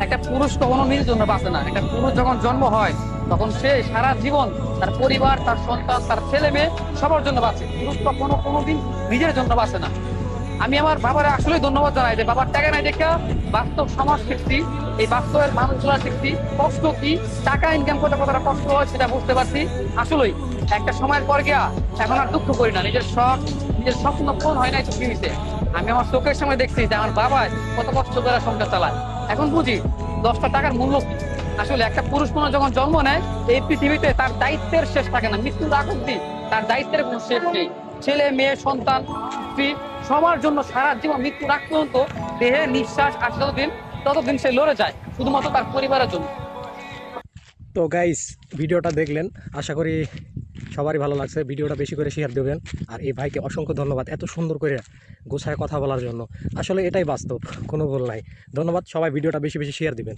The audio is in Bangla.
একটা পুরুষ নিজের জন্য বাঁচে না। একটা পুরুষ যখন জন্ম হয়, তখন সে সারা জীবন তার পরিবার, তার সন্তান, তার ছেলে মেয়ে সবার জন্য বাঁচে। পুরুষ তো কোনো কোনোদিন নিজের জন্য বাঁচে না। আমি আমার বাবার আসলে ধন্যবাদ জানাই যে বাবার টাকা নাই দেখা, বাস্তব সমাজ শিখছি, এই বাস্তবের মানুষগুলা শিখছি, কষ্ট কি, টাকা ইনকাম করতে কতটা কষ্ট হয় সেটা বুঝতে পারছি। আসলেই, একটা সময়ের পর গিয়া এখন আর দুঃখ করি না, নিজের শখ, নিজের স্বপ্ন ফোন হয় না চোখে নিচে আমি আমার চোখের সময় দেখছি যে আমার বাবাই কত কষ্ট করে সংসার চালায়। এখন বুঝি দশটা টাকার মূল্য কি। আসলে একটা পুরুষ মানুষ যখন জন্ম নেয়, এই পৃথিবীতে তার দায়িত্বের শেষ থাকে না, মৃত্যুর আগ অব্দি তার দায়িত্বের কোনো শেষ নেই। ছেলে, মেয়ে, সন্তান স্ত্রী সবার জন্য সারা জীবন মৃত্যুর আগ পর্যন্ত দেহে নিঃশ্বাস আসে যতদিন, ততদিন সে লড়ে যায়, শুধুমাত্র তার পরিবারের জন্য। তো গাইস ভিডিওটা দেখলেন, আশা করি সবারই ভালো লাগছে। ভিডিওটা বেশি করে শেয়ার দেবেন। আর এই ভাইকে অসংখ্য ধন্যবাদ এত সুন্দর করে গোছায় কথা বলার জন্য। আসলে এটাই বাস্তব, কোনো ভুল নাই। ধন্যবাদ, সবাই ভিডিওটা বেশি বেশি শেয়ার দিবেন।